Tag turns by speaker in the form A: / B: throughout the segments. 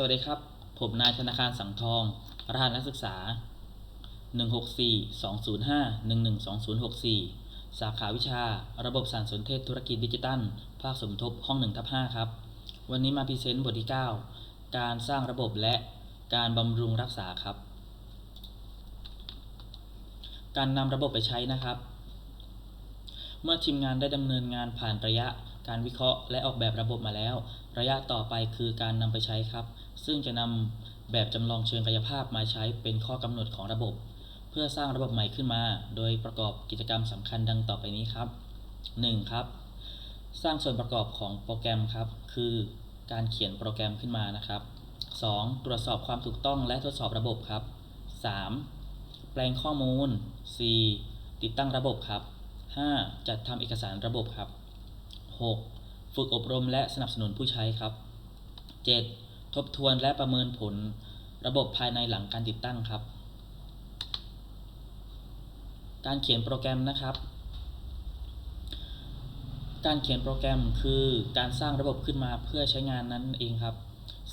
A: สวัสดีครับ ผมนายธนาคารสังทอง รหัสนักศึกษา 164-205-112064 สาขาวิชา ระบบสารสนเทศธุรกิจดิจิตัล ภาคสมทบห้อง1ทับ5ครับ วันนี้มาพรีเซนต์บทที่ 9 การสร้างระบบและการบำรุงรักษาครับ การนำระบบไปใช้นะครับ เมื่อทีมงานได้ดำเนินงานผ่านระยะ การวิเคราะห์และออกแบบระบบมาแล้ว ระยะต่อไปคือการนำไปใช้ครับ ซึ่งจะนำแบบจำลองเชิงกายภาพมาใช้เป็นข้อกำหนดของระบบ เพื่อสร้างระบบใหม่ขึ้นมา โดยประกอบกิจกรรมสำคัญดังต่อไปนี้ครับ 1. ครับ สร้างส่วนประกอบของโปรแกรมครับ คือการเขียนโปรแกรมขึ้นมานะครับ 2. ตรวจสอบความถูกต้องและทดสอบระบบครับ 3. แปลงข้อมูล 4. ติดตั้งระบบครับ 5. จัดทำเอกสารระบบครับ 6. ฝึกอบรมและสนับสนุนผู้ใช้ครับ 7. ทบทวนและประเมินผล ระบบภายในหลังการติดตั้งครับ การเขียนโปรแกรมนะครับ การเขียนโปรแกรมคือการสร้างระบบขึ้นมาเพื่อใช้งานนั้นเองครับ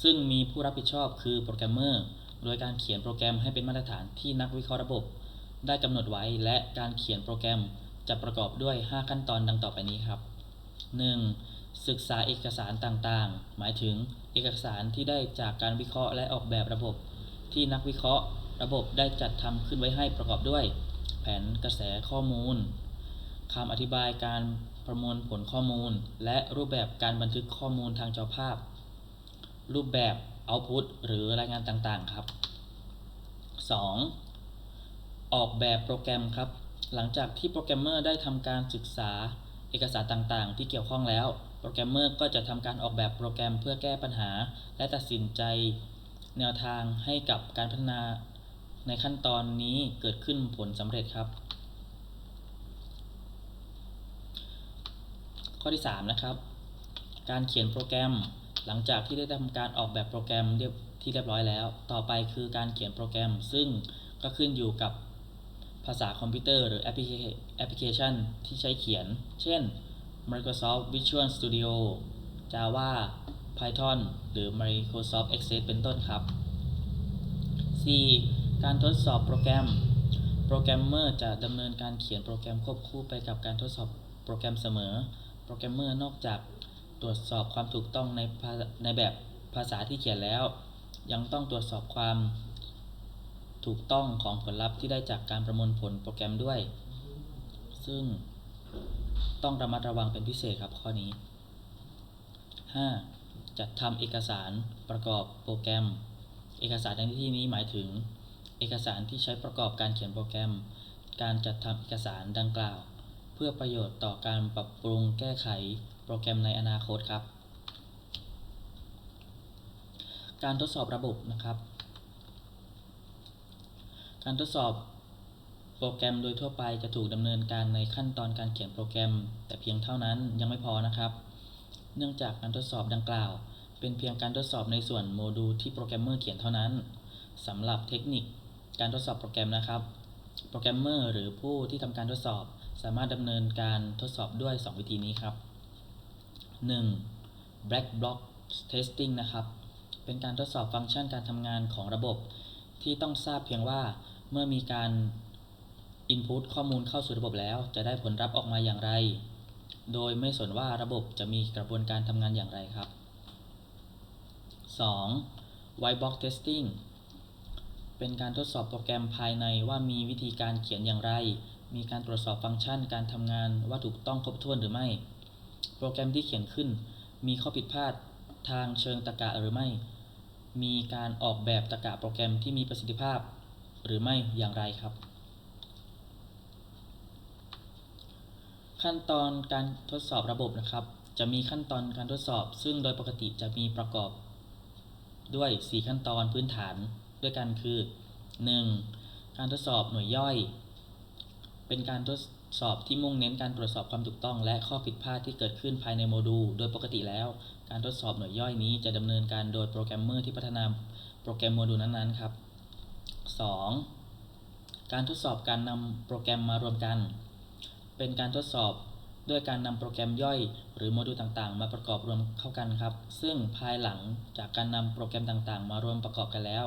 A: ซึ่งมีผู้รับผิดชอบคือโปรแกรมเมอร์โดยการเขียนโปรแกรมให้เป็นมาตรฐานที่นักวิเคราะห์ระบบ ได้กำหนดไว้และการเขียนโปรแกรมจะประกอบด้วย 5 ขั้นตอนดังต่อไปนี้ครับ 1. ศึกษาเอกสารต่างๆ หมายถึงเอกสารที่ได้จากการวิเคราะห์และออกแบบระบบ ที่นักวิเคราะห์ ระบบได้จัดทำขึ้นไว้ให้ประกอบด้วย แผนกระแสข้อมูลคำอธิบายการประมวลผลข้อมูล และรูปแบบการบันทึกข้อมูลทางจอภาพ รูปแบบ Output หรือรายงานต่างๆครับ 2. ออกแบบโปรแกรมครับ หลังจากที่โปรแกรมเมอร์ได้ทำการศึกษา เอกสารต่างๆ ที่เกี่ยวข้องแล้ว โปรแกรมเมอร์ก็จะทำการออกแบบโปรแกรมเพื่อแก้ปัญหา และตัดสินใจแนวทางให้กับการพัฒนาในขั้นตอนนี้เกิดขึ้นผลสำเร็จครับ ข้อที่ 3 นะครับ การเขียนโปรแกรมหลังจากที่ได้ทำการออกแบบโปรแกรมเรียบที่เรียบร้อยแล้ว ต่อไปคือการเขียนโปรแกรม ซึ่งก็ขึ้นอยู่กับ ภาษาคอมพิวเตอร์หรือแอปพลิเคแอปพลิเคชันที่ใช้เขียน เช่น Microsoft Visual Studio Java Python หรือ Microsoft Access เป็นต้นครับ 4. การทดสอบโปรแกรม โปรแกรมเมอร์จะดำเนินการเขียนโปรแกรมควบคู่ไปกับการทดสอบโปรแกรมเสมอ โปรแกรมเมอร์นอกจากตรวจสอบความถูกต้องในในแบบภาษาที่เขียนแล้ว ยังต้องตรวจสอบความ ถูกต้องของผลลัพธ์ที่ได้จากการประมวลผลโปรแกรมด้วย ซึ่งต้องระมัดระวังเป็นพิเศษครับข้อนี้ 5. จัดทำเอกสารประกอบโปรแกรม เอกสารในที่นี้หมายถึง เอกสารที่ใช้ประกอบการเขียนโปรแกรม การจัดทำเอกสารดังกล่าว เพื่อประโยชน์ต่อการปรับปรุงแก้ไขโปรแกรมในอนาคตครับ การทดสอบระบบนะครับ การทดสอบโปรแกรมโดยทั่วไปจะถูกดำเนินการในขั้นตอนการเขียนโปรแกรม แต่เพียงเท่านั้นยังไม่พอนะครับ เนื่องจากการทดสอบดังกล่าว เป็นเพียงการทดสอบในส่วนโมดูลที่โปรแกรมเมอร์เขียนเท่านั้นสำหรับเทคนิคการทดสอบโปรแกรมนะครับ โปรแกรมเมอร์หรือผู้ที่ทำการทดสอบ สามารถดำเนินการทดสอบด้วย 2 วิธีนี้ครับ 1. black box testing นะครับ เป็นการทดสอบฟังก์ชันการทำงานของระบบ ที่ต้องทราบเพียงว่า เมื่อมีการ input ข้อมูลเข้าสู่ระบบแล้ว จะได้ผลลัพธ์ออกมาอย่างไร โดยไม่สนว่าระบบจะมีกระบวนการทำงานอย่างไรครับ 2. white box testing เป็นการทดสอบโปรแกรมภายในว่ามีวิธีการเขียนอย่างไร มีการตรวจสอบฟังก์ชันการทำงานว่าถูกต้องครบถ้วนหรือไม่ โปรแกรมที่เขียนขึ้น มีข้อผิดพลาดทางเชิงตรรกะหรือไม่ มีการออกแบบตรรกะโปรแกรมที่มีประสิทธิภาพ หรือไม่อย่างไรครับ ขั้นตอนการทดสอบระบบนะครับ จะมีขั้นตอนการทดสอบ ซึ่งโดยปกติจะมีประกอบ ด้วย 4 ขั้นตอนพื้นฐานด้วยกันคือ 1. การทดสอบหน่วยย่อย เป็นการทดสอบที่มุ่งเน้นการตรวจสอบความถูกต้อง และข้อผิดพลาดที่เกิดขึ้นภายในโมดูล โดยปกติแล้ว การทดสอบหน่วยย่อยนี้จะดำเนินการโดยโปรแกรมเมอร์ที่พัฒนาโปรแกรมโมดูลนั้นๆครับ 2. การทดสอบการนำโปรแกรมมารวมกัน เป็นการทดสอบด้วยการนำโปรแกรมย่อย หรือโมดูลต่างๆ มาประกอบรวมเข้ากันครับ ซึ่งภายหลังจากการนำโปรแกรมต่างๆ มารวมประกอบกันแล้ว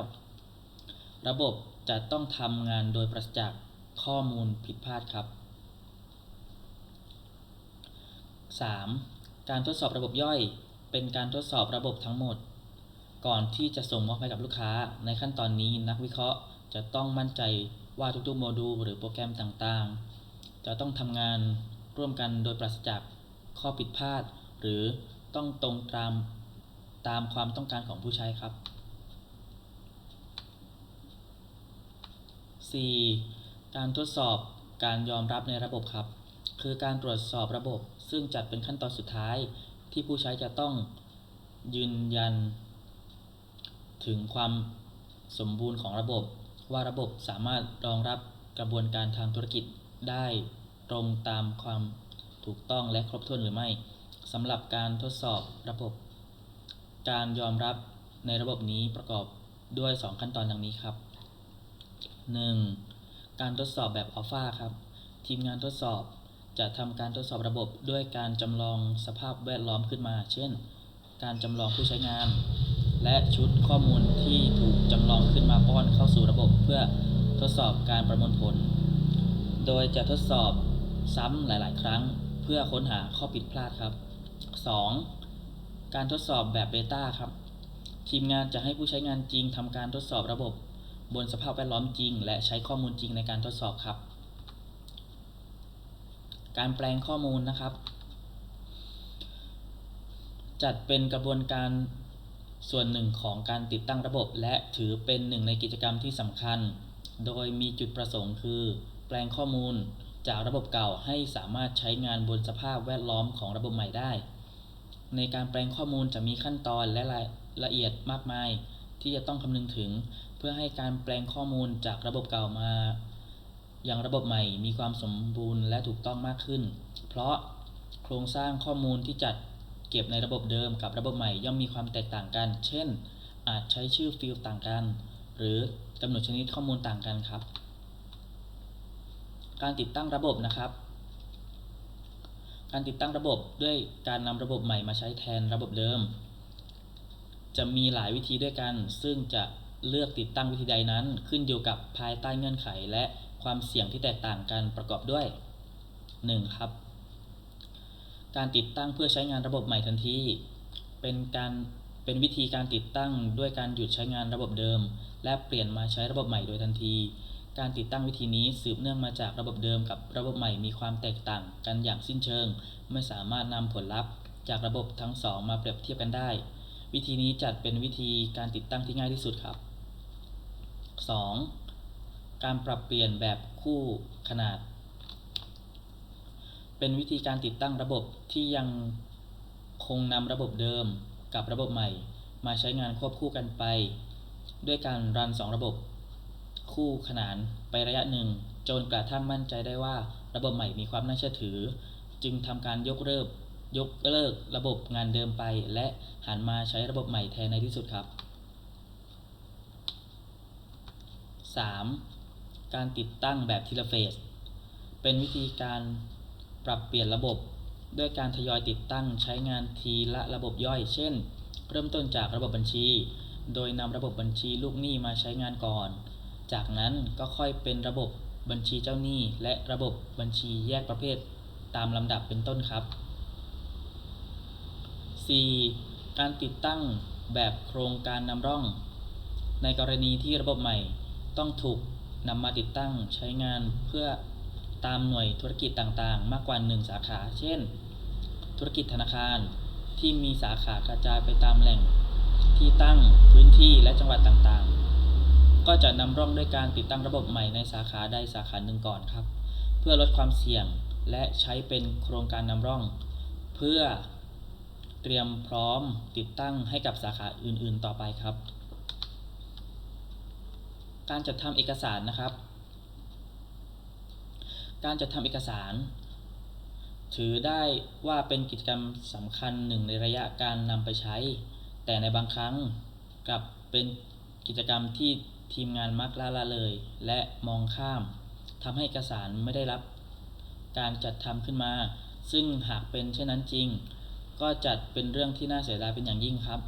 A: ระบบจะต้องทำงานโดยปราศจากข้อมูลผิดพลาดครับ 3. การทดสอบระบบย่อย เป็นการทดสอบระบบทั้งหมด ก่อนที่จะส่งมอบให้กับลูกค้าในขั้นตอนนี้นักวิเคราะห์ จะต้องมั่นใจว่าทุกๆโมดูลหรือโปรแกรมต่างๆ จะต้องทำงานร่วมกันโดยปราศจากข้อผิดพลาด หรือต้องตรงตามตามความต้องการของผู้ใช้ครับ 4. การทดสอบการยอมรับในระบบครับ คือการตรวจสอบระบบ ซึ่งจัดเป็นขั้นตอนสุดท้ายที่ผู้ใช้จะต้องยืนยัน ถึงความสมบูรณ์ของระบบ ว่าระบบสามารถรองรับกระบวนการทางธุรกิจได้ตรงตามความถูกต้องและครบถ้วนหรือไม่สำหรับการทดสอบระบบ การยอมรับในระบบนี้ประกอบด้วย 2 ขั้นตอนดังนี้ครับ 1. การทดสอบแบบอัลฟาครับ ทีมงานทดสอบจะทำการทดสอบระบบด้วยการจำลองสภาพแวดล้อมขึ้นมา เช่น การจำลองผู้ใช้งาน และชุดข้อมูลที่ถูกจำลองขึ้นมาป้อนเข้าสู่ระบบเพื่อทดสอบการประมวลผล โดยจะทดสอบซ้ำหลาย ๆ ครั้งเพื่อค้นหาข้อผิดพลาดครับ 2. การทดสอบแบบเบต้าครับ ทีมงานจะให้ผู้ใช้งานจริงทำการทดสอบระบบบนสภาพแวดล้อมจริง และใช้ข้อมูลจริงในการทดสอบครับ การแปลงข้อมูลนะครับ จัดเป็นกระบวนการ ส่วนหนึ่งของการติดตั้งระบบ และถือเป็นหนึ่งในกิจกรรมที่สำคัญ โดยมีจุดประสงค์คือ แปลงข้อมูลจากระบบเก่าให้สามารถใช้งานบนสภาพแวดล้อมของระบบใหม่ได้ ในการแปลงข้อมูลจะมีขั้นตอนและรายละเอียดมากมาย ที่จะต้องคำนึงถึง เพื่อให้การแปลงข้อมูลจากระบบเก่ามา อยังระบบใหม่มีความสมบูรณ์และถูกต้องมากขึ้น เพราะโครงสร้างข้อมูลที่จัด เก็บในระบบเดิมกับระบบใหม่ย่อมมีความแตกต่างกัน เช่น อาจใช้ชื่อฟิลด์ต่างกัน หรือกำหนดชนิดข้อมูลต่างกันครับ การติดตั้งระบบนะครับ การติดตั้งระบบด้วยการนำระบบใหม่มาใช้แทนระบบเดิม จะมีหลายวิธีด้วยกัน ซึ่งจะเลือกติดตั้งวิธีใดนั้น ขึ้นอยู่กับภายใต้เงื่อนไขและความเสี่ยงที่แตกต่างกันประกอบด้วย 1. ครับ การติดตั้งเพื่อใช้งานระบบใหม่ทันที เป็นการเป็นวิธีการติดตั้งด้วยการหยุดใช้งานระบบเดิม และเปลี่ยนมาใช้ระบบใหม่โดยทันที การติดตั้งวิธีนี้สืบเนื่องมาจากระบบเดิมกับระบบใหม่มีความแตกต่างกันอย่างสิ้นเชิง ไม่สามารถนำผลลัพธ์ จากระบบทั้งสองมาเปรียบเทียบกันได้ วิธีนี้จัดเป็นวิธีการติดตั้งที่ง่ายที่สุดครับ 2. การปรับเปลี่ยนแบบคู่ขนาด เป็นวิธีการติดตั้งระบบที่ยังคงนำระบบเดิมกับระบบใหม่ มาใช้งานควบคู่กันไป ด้วยการรัน 2 ระบบ คู่ขนานไประยะหนึ่ง จนกระทั่งมั่นใจได้ว่าระบบใหม่มีความน่าเชื่อถือ จึงทำการยกเลิกยกเลิกระบบงานเดิมไป และหันมาใช้ระบบใหม่แทนในที่สุดครับ 3. การติดตั้งแบบทีละเฟส เป็นวิธีการ ปรับเปลี่ยนระบบ ด้วยการทยอยติดตั้งใช้งานทีละระบบย่อย เช่น เริ่มต้นจากระบบบัญชี โดยนำระบบบัญชีลูกหนี้มาใช้งานก่อน จากนั้นก็ค่อยเป็นระบบบัญชีเจ้าหนี้ และระบบบัญชีแยกประเภท ตามลำดับเป็นต้นครับ 4. การติดตั้งแบบโครงการนำร่อง ในกรณีที่ระบบใหม่ต้องถูกนำมาติดตั้งใช้งานเพื่อ ตามหน่วยธุรกิจต่างๆ มากกว่า 1 สาขา เช่น ธุรกิจธนาคารที่มีสาขากระจายไปตามแหล่งที่ตั้งพื้นที่และจังหวัดต่างๆ ก็จะนำร่องด้วยการติดตั้งระบบใหม่ในสาขาใดสาขาหนึ่งก่อนครับ เพื่อลดความเสี่ยงและใช้เป็นโครงการนำร่อง เพื่อเตรียมพร้อมติดตั้งให้กับสาขาอื่นๆ ต่อไปครับ การจัดทำเอกสารนะครับ การจัดทำเอกสาร ถือได้ว่าเป็นกิจกรรมสำคัญหนึ่งในระยะการนำไปใช้ แต่ในบางครั้งกลับเป็นกิจกรรมที่ทีมงานมักละละเลย และมองข้ามทำให้เอกสารไม่ได้รับการจัดทำขึ้นมาซซึ่งหากเป็นเช่นนั้นจริง ก็จัดเป็นเรื่องที่น่าเสียดายเป็นอย่างยิ่งครับ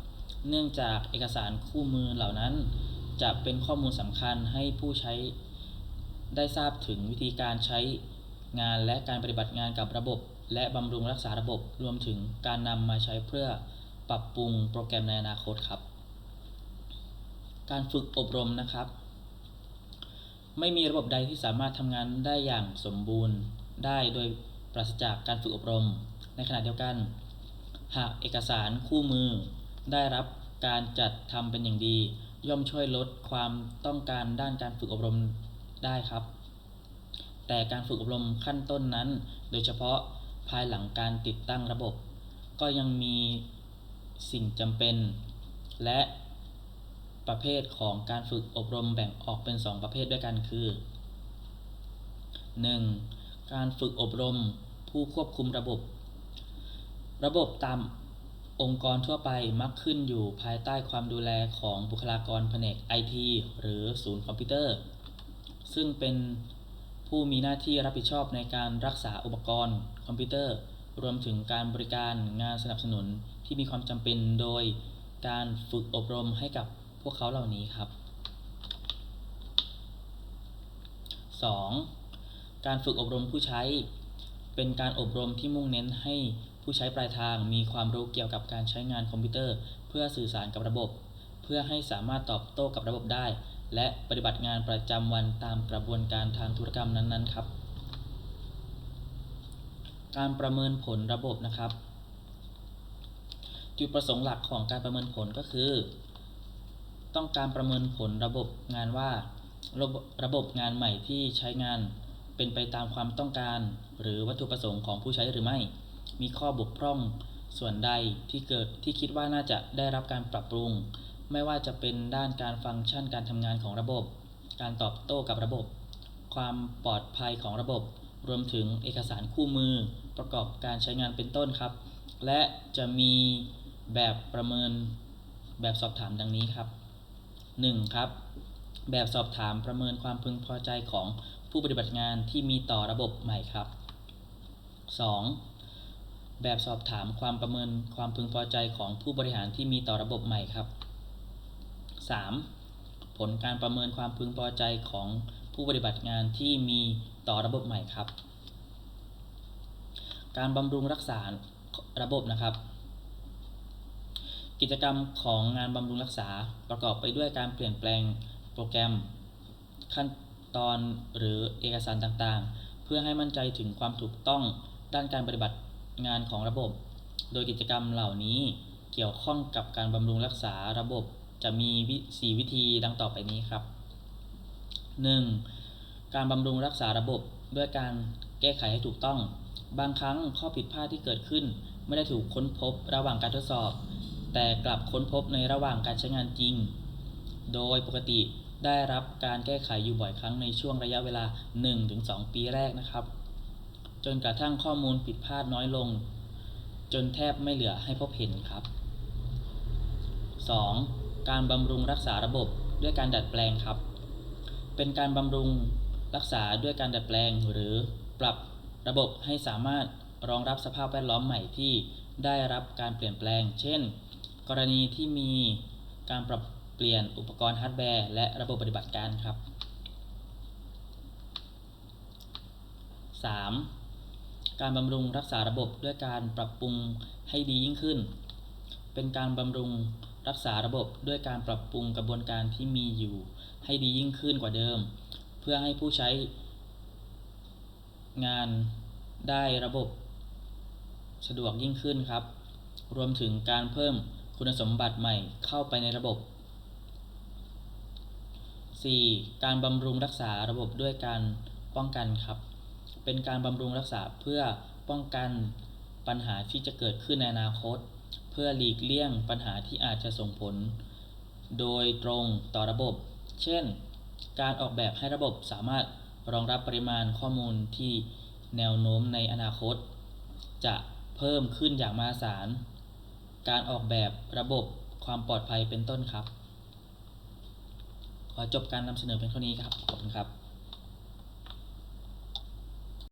A: เนื่องจากเอกสารคู่มือเหล่านั้น จะเป็นข้อมูลสำคัญให้ผู้ใช้ ได้ทราบถึงวิธีการใช้งานและการปฏิบัติงานกับระบบ และบำรุงรักษาระบบ รวมถึงการนำมาใช้เพื่อปรับปรุงโปรแกรมในอนาคตครับ การฝึกอบรมนะครับ ไม่มีระบบใดที่สามารถทำงานได้อย่างสมบูรณ์ได้โดยปราศจากการฝึกอบรม ในขณะเดียวกัน หากเอกสารคู่มือ ได้รับการจัดทำเป็นอย่างดี ย่อมช่วยลดความต้องการด้านการฝึกอบรม ได้ครับ แต่การฝึกอบรมขั้นต้นนั้น โดยเฉพาะภายหลังการติดตั้งระบบ ก็ยังมีสิ่งจำเป็น และประเภทของการฝึกอบรมแบ่งออกเป็น 2 ประเภทด้วยกันคือ 1. การฝึกอบรมผู้ควบคุมระบบ ระบบตามองค์กรทั่วไปมักขึ้นอยู่ภายใต้ความดูแลของบุคลากรแผนก IT หรือศูนย์คอมพิวเตอร์ ซึ่งเป็นผู้มีหน้าที่รับผิดชอบในการรักษาอุปกรณ์ คอมพิวเตอร์ รวมถึงการบริการงานสนับสนุนที่มีความจำเป็นโดยการฝึกอบรมให้กับพวกเขาเหล่านี้ครับ 2. การฝึกอบรมผู้ใช้ เป็นการอบรมที่มุ่งเน้นให้ผู้ใช้ปลายทางมีความรู้เกี่ยวกับการใช้งานคอมพิวเตอร์ เพื่อสื่อสารกับระบบ เพื่อให้สามารถตอบโต้กับระบบได้ และปฏิบัติงานประจำวันตามกระบวนการทางธุรกรรมนั้นๆครับ การประเมินผลระบบนะครับ จุดประสงค์หลักของการประเมินผลก็คือ ต้องการประเมินผลระบบงานว่าระบบระบบงานใหม่ที่ใช้งานเป็นไปตามความต้องการ หรือวัตถุประสงค์ของผู้ใช้หรือไม่ มีข้อบกพร่องส่วนใดที่เกิดที่คิดว่าน่าจะได้รับการปรับปรุง ไม่ว่าจะเป็นด้านการฟังก์ชันการทำงานของระบบ การตอบโต้กับระบบ ความปลอดภัยของระบบ รวมถึงเอกสารคู่มือ ประกอบการใช้งานเป็นต้นครับ และจะมีแบบประเมินแบบสอบถามดังนี้ครับ 1. ครับ แบบสอบถามประเมินความพึงพอใจของผู้ปฏิบัติงานที่มีต่อระบบใหม่ครับ 2. แบบสอบถามความประเมินความพึงพอใจของผู้บริหารที่มีต่อระบบใหม่ครับ 3. ผลการประเมินความพึงพอใจของผู้ปฏิบัติงานที่มีต่อระบบใหม่ครับ การบำรุงรักษาระบบนะครับ กิจกรรมของงานบำรุงรักษาประกอบไปด้วยการเปลี่ยนแปลงโปรแกรมขั้นตอนหรือเอกสารต่างๆ เพื่อให้มั่นใจถึงความถูกต้องด้านการปฏิบัติงานของระบบ โดยกิจกรรมเหล่านี้เกี่ยวข้องกับการบำรุงรักษาระบบ จะมีวิ4วิธีดังต่อไปนี้ครับ 1. การบำรุงรักษาระบบด้วยการแก้ไขให้ถูกต้อง บางครั้งข้อผิดพลาดที่เกิดขึ้น ไม่ได้ถูกค้นพบระหว่างการทดสอบ แต่กลับค้นพบในระหว่างการใช้งานจริง โดยปกติได้รับการแก้ไขอยู่บ่อยครั้งในช่วงระยะเวลา 1-2 ปีแรกนะครับ จนกระทั่งข้อมูลผิดพลาดน้อยลง จนแทบไม่เหลือให้พบเห็นครับ 2. การบำรุงรักษาระบบด้วยการดัดแปลงครับ เป็นการบำรุงรักษาด้วยการดัดแปลง หรือปรับระบบให้สามารถรองรับสภาพแวดล้อมใหม่ที่ได้รับการเปลี่ยนแปลง เช่น กรณีที่มีการปรับเปลี่ยนอุปกรณ์ฮาร์ดแวร์และระบบปฏิบัติการครับ 3. การบำรุงรักษาระบบด้วยการปรับปรุงให้ดียิ่งขึ้น เป็นการบำรุง รักษาระบบด้วยการปรับปรุงกระบวนการที่มีอยู่ ให้ดียิ่งขึ้นกว่าเดิม เพื่อให้ผู้ใช้งานได้ระบบ สะดวกยิ่งขึ้นครับ รวมถึงการเพิ่มคุณสมบัติใหม่เข้าไปในระบบ 4. การบำรุงรักษาระบบด้วยการป้องกันครับ เป็นการบำรุงรักษาเพื่อป้องกันปัญหาที่จะเกิดขึ้นในอนาคต เพื่อหลีกเลี่ยงปัญหาที่อาจจะส่งผล โดยตรงต่อระบบ เช่น การออกแบบให้ระบบสามารถรองรับปริมาณข้อมูลที่แนวโน้มในอนาคต จะเพิ่มขึ้นอย่างมหาศาล การออกแบบระบบความปลอดภัยเป็นต้นครับ ขอจบการนำเสนอเป็นเท่านี้ครับ ขอบคุณครับ